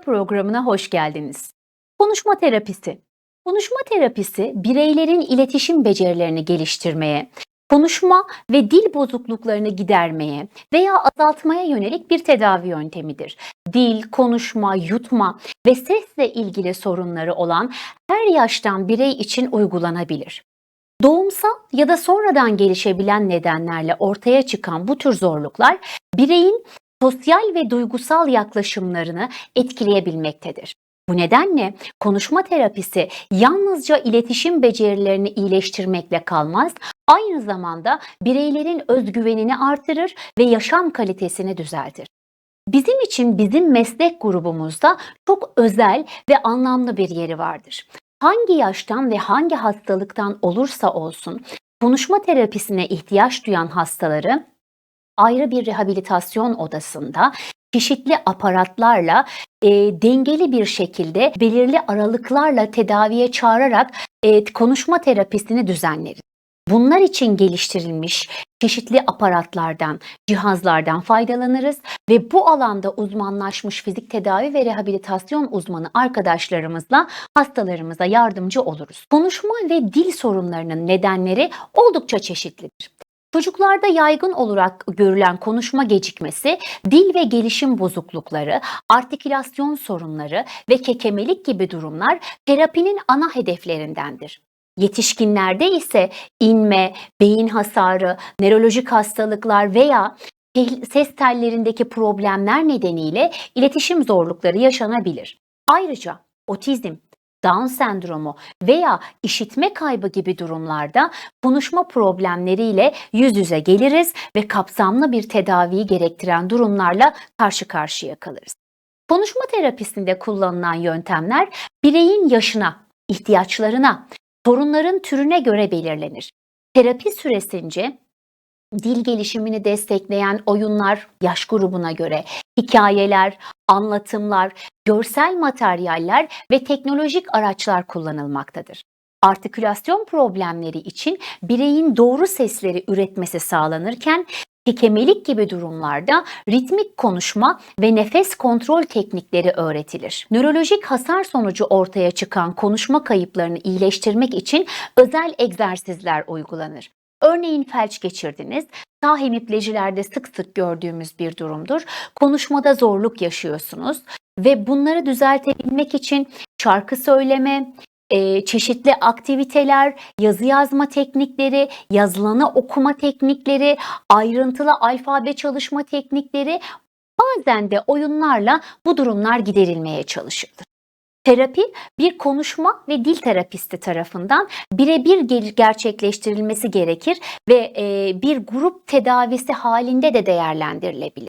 programına hoş geldiniz. Konuşma terapisi. Konuşma terapisi bireylerin iletişim becerilerini geliştirmeye, konuşma ve dil bozukluklarını gidermeye veya azaltmaya yönelik bir tedavi yöntemidir. Dil, konuşma, yutma ve sesle ilgili sorunları olan her yaştan birey için uygulanabilir. Doğumsal ya da sonradan gelişebilen nedenlerle ortaya çıkan bu tür zorluklar bireyin sosyal ve duygusal yaklaşımlarını etkileyebilmektedir. Bu nedenle konuşma terapisi yalnızca iletişim becerilerini iyileştirmekle kalmaz, aynı zamanda bireylerin özgüvenini artırır ve yaşam kalitesini düzeltir. Bizim için bizim meslek grubumuzda çok özel ve anlamlı bir yeri vardır. Hangi yaştan ve hangi hastalıktan olursa olsun konuşma terapisine ihtiyaç duyan hastaları ayrı bir rehabilitasyon odasında çeşitli aparatlarla e, dengeli bir şekilde belirli aralıklarla tedaviye çağırarak e, konuşma terapisini düzenleriz. Bunlar için geliştirilmiş çeşitli aparatlardan, cihazlardan faydalanırız ve bu alanda uzmanlaşmış fizik tedavi ve rehabilitasyon uzmanı arkadaşlarımızla hastalarımıza yardımcı oluruz. Konuşma ve dil sorunlarının nedenleri oldukça çeşitlidir. Çocuklarda yaygın olarak görülen konuşma gecikmesi, dil ve gelişim bozuklukları, artikülasyon sorunları ve kekemelik gibi durumlar terapinin ana hedeflerindendir. Yetişkinlerde ise inme, beyin hasarı, nörolojik hastalıklar veya ses tellerindeki problemler nedeniyle iletişim zorlukları yaşanabilir. Ayrıca otizm, Down sendromu veya işitme kaybı gibi durumlarda konuşma problemleriyle yüz yüze geliriz ve kapsamlı bir tedaviyi gerektiren durumlarla karşı karşıya kalırız. Konuşma terapisinde kullanılan yöntemler bireyin yaşına, ihtiyaçlarına, sorunların türüne göre belirlenir. Terapi süresince dil gelişimini destekleyen oyunlar yaş grubuna göre, hikayeler, anlatımlar, görsel materyaller ve teknolojik araçlar kullanılmaktadır. Artikülasyon problemleri için bireyin doğru sesleri üretmesi sağlanırken kekemelik gibi durumlarda ritmik konuşma ve nefes kontrol teknikleri öğretilir. Nörolojik hasar sonucu ortaya çıkan konuşma kayıplarını iyileştirmek için özel egzersizler uygulanır. Örneğin felç geçirdiniz. Sağ hemiplejilerde sık sık gördüğümüz bir durumdur. Konuşmada zorluk yaşıyorsunuz ve bunları düzeltebilmek için şarkı söyleme, e, çeşitli aktiviteler, yazı yazma teknikleri, yazılanı okuma teknikleri, ayrıntılı alfabe çalışma teknikleri bazen de oyunlarla bu durumlar giderilmeye çalışılır. Terapi bir konuşma ve dil terapisti tarafından birebir gerçekleştirilmesi gerekir ve e, bir grup tedavisi halinde de değerlendirilebilir.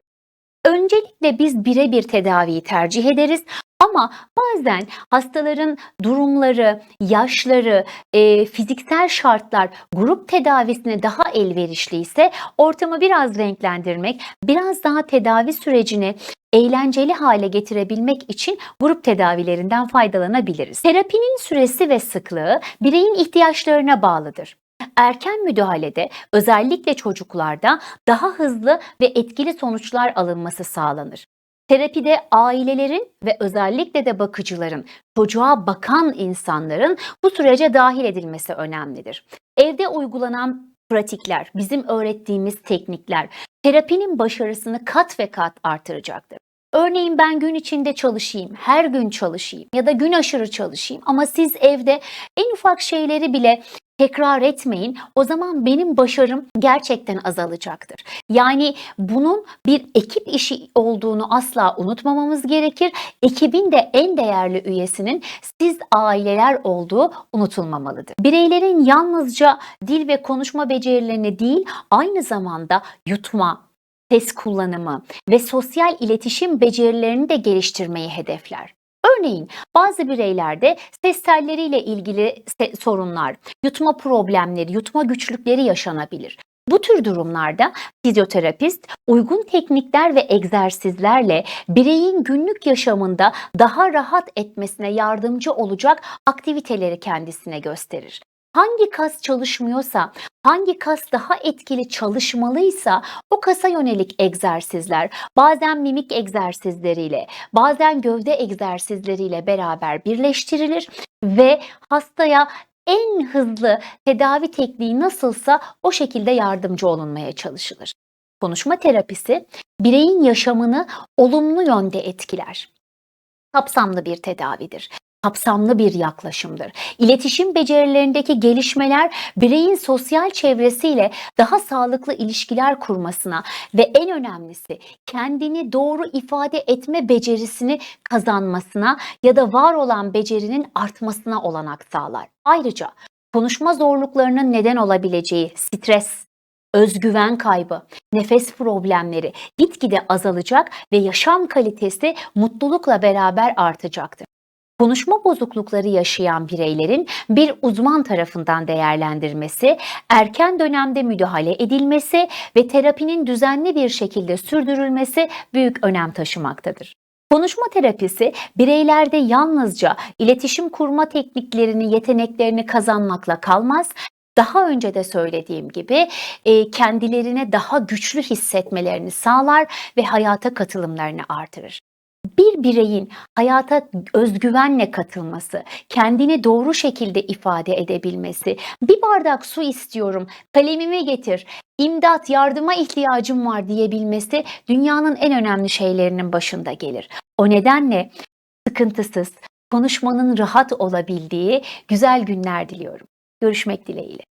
Öncelikle biz birebir tedaviyi tercih ederiz ama bazen hastaların durumları, yaşları, e, fiziksel şartlar grup tedavisine daha elverişli ise ortamı biraz renklendirmek, biraz daha tedavi sürecini eğlenceli hale getirebilmek için grup tedavilerinden faydalanabiliriz. Terapinin süresi ve sıklığı bireyin ihtiyaçlarına bağlıdır. Erken müdahalede özellikle çocuklarda daha hızlı ve etkili sonuçlar alınması sağlanır. Terapide ailelerin ve özellikle de bakıcıların, çocuğa bakan insanların bu sürece dahil edilmesi önemlidir. Evde uygulanan pratikler, bizim öğrettiğimiz teknikler terapinin başarısını kat ve kat artıracaktır. Örneğin ben gün içinde çalışayım, her gün çalışayım ya da gün aşırı çalışayım ama siz evde en ufak şeyleri bile tekrar etmeyin. O zaman benim başarım gerçekten azalacaktır. Yani bunun bir ekip işi olduğunu asla unutmamamız gerekir. Ekibin de en değerli üyesinin siz aileler olduğu unutulmamalıdır. Bireylerin yalnızca dil ve konuşma becerilerini değil, aynı zamanda yutma, ses kullanımı ve sosyal iletişim becerilerini de geliştirmeyi hedefler. Örneğin bazı bireylerde ses telleriyle ilgili sorunlar, yutma problemleri, yutma güçlükleri yaşanabilir. Bu tür durumlarda fizyoterapist uygun teknikler ve egzersizlerle bireyin günlük yaşamında daha rahat etmesine yardımcı olacak aktiviteleri kendisine gösterir. Hangi kas çalışmıyorsa, hangi kas daha etkili çalışmalıysa o kasa yönelik egzersizler, bazen mimik egzersizleriyle, bazen gövde egzersizleriyle beraber birleştirilir ve hastaya en hızlı tedavi tekniği nasılsa o şekilde yardımcı olunmaya çalışılır. Konuşma terapisi bireyin yaşamını olumlu yönde etkiler. Kapsamlı bir tedavidir. Kapsamlı bir yaklaşımdır. İletişim becerilerindeki gelişmeler bireyin sosyal çevresiyle daha sağlıklı ilişkiler kurmasına ve en önemlisi kendini doğru ifade etme becerisini kazanmasına ya da var olan becerinin artmasına olanak sağlar. Ayrıca konuşma zorluklarının neden olabileceği stres, özgüven kaybı, nefes problemleri gitgide azalacak ve yaşam kalitesi mutlulukla beraber artacaktır. Konuşma bozuklukları yaşayan bireylerin bir uzman tarafından değerlendirmesi, erken dönemde müdahale edilmesi ve terapinin düzenli bir şekilde sürdürülmesi büyük önem taşımaktadır. Konuşma terapisi bireylerde yalnızca iletişim kurma tekniklerini, yeteneklerini kazanmakla kalmaz, daha önce de söylediğim gibi e, kendilerine daha güçlü hissetmelerini sağlar ve hayata katılımlarını artırır. Bir bireyin hayata özgüvenle katılması, kendini doğru şekilde ifade edebilmesi, bir bardak su istiyorum, kalemimi getir, imdat, yardıma ihtiyacım var diyebilmesi dünyanın en önemli şeylerinin başında gelir. O nedenle sıkıntısız, konuşmanın rahat olabildiği güzel günler diliyorum. Görüşmek dileğiyle.